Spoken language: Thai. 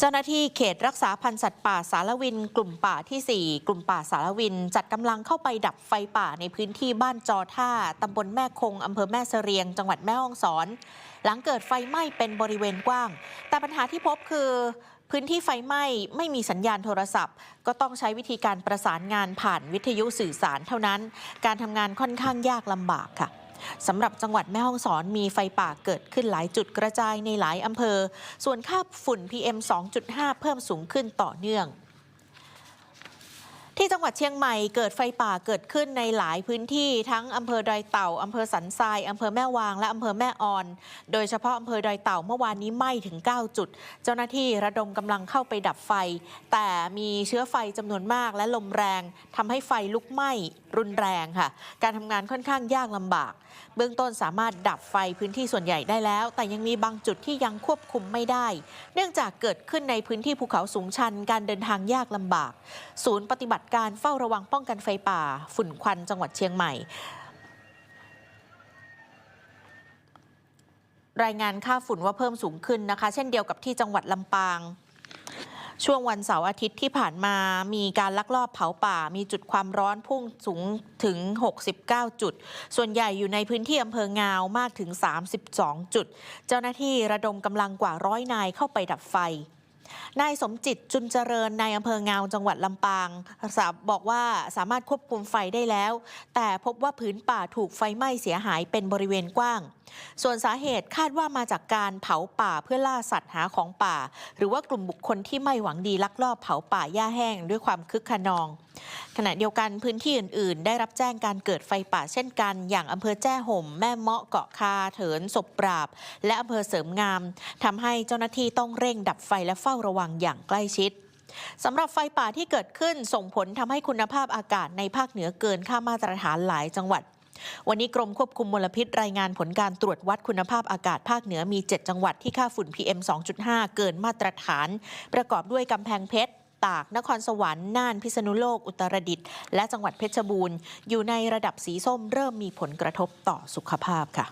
เจ้าหน้าที่เขตรักษาพันธุ์สัตว์ป่าสารวิน กลุ่มป่าทีสี่ 4 กลุ่มป่าสารวิน จัดกำลังเข้าไปดับไฟป่าในพื้นที่บ้านจอท่าตำบลแม่คงอำเภอแม่เสรียง จังหวัดแม่ฮ่องสอน หลังเกิดไฟไหม้เป็นบริเวณกว้าง แต่ปัญหาที่พบคือพื้นที่ไฟไหม้ไม่มีสัญญาณโทรศัพท์ ก็ต้องใช้วิธีการประสานงานผ่านวิทยุสื่อสารเท่านั้น การทำงานค่อนข้างยากลำบากค่ะ สำหรับจังหวัดแม่ฮ่องสอนมีไฟป่าเกิดขึ้นหลายจุดกระจายในหลายอำเภอ ส่วนค่าฝุ่น PM 2.5 เพิ่มสูงขึ้นต่อเนื่อง ที่จังหวัดเชียงใหม่เกิดไฟป่าเกิดขึ้นในหลายพื้นที่ทั้งอำเภอดอยเต่าอำเภอสันทรายอำเภอแม่วางและอำเภอแม่ออน โดยเฉพาะอำเภอดอยเต่าเมื่อวานนี้ไหม้ถึง 9 จุด เจ้าหน้าที่ระดมกำลังเข้าไปดับไฟ แต่มีเชื้อไฟจำนวนมากและลมแรงทำให้ไฟลุกไหม้รุนแรงค่ะ การทำงานค่อนข้างยากลำบาก เบื้องต้นสามารถดับไฟพื้นที่ส่วนใหญ่ได้แล้ว แต่ยังมีบางจุดที่ยังควบคุมไม่ได้ เนื่องจากเกิดขึ้นในพื้นที่ภูเขาสูงชัน การเดินทางยากลำบาก ศูนย์ปฏิบัติการเฝ้าระวังป้องกันไฟป่า ฝุ่นควันจังหวัดเชียงใหม่ รายงานค่าฝุ่นว่าเพิ่มสูงขึ้นนะคะ เช่นเดียวกับที่จังหวัดลำปางช่วงวันเสาร์อาทิตย์ที่ผ่านมามีการลักลอบเผาป่า มีจุดความร้อนพุ่งสูงถึง 69 จุด ส่วนใหญ่อยู่ในพื้นที่อำเภองาวมากถึง 32 จุด เจ้าหน้าที่ระดมกำลังกว่าร้อยนายเข้าไปดับไฟ นายสมจิตจุนเจริญนายอำเภอเงาจังหวัดลำปางสาบอกว่าสามารถควบคุมไฟได้แล้ว แต่พบว่าผืนป่าถูกไฟไหม้เสียหายเป็นบริเวณกว้าง ส่วนสาเหตุคาดว่ามาจากการเผาป่าเพื่อล่าสัตว์หาของป่า หรือว่ากลุ่มบุคคลที่ไม่หวังดีลักลอบเผาป่าหญ้าแห้งด้วยความคึกขนอง ขณะเดียวกันพื้นที่อื่น ๆ ได้รับแจ้งการเกิดไฟป่าเช่นกัน อย่างอำเภอแจ้ห่ม แม่เมาะเกาะคาเถินศพปราบ และอำเภอเสริมงามทำให้เจ้าหน้าที่ต้องเร่งดับไฟและเฝ้าระวังอย่างใกล้ชิดสำหรับไฟป่าที่เกิดขึ้นส่งผลทำให้คุณภาพอากาศในภาคเหนือเกินค่ามาตรฐานหลายจังหวัด วันนี้กรมควบคุมมลพิษรายงานผลการตรวจวัดคุณภาพอากาศภาคเหนือมี 7 จังหวัดที่ค่าฝุ่น PM 2.5 เกินมาตรฐาน ประกอบด้วยกำแพงเพชรตาก นครสวรรค์ น่าน พิษณุโลก อุตรดิตถ์ และจังหวัดเพชรบูรณ์ อยู่ในระดับสีส้มเริ่มมีผลกระทบต่อสุขภาพค่ะ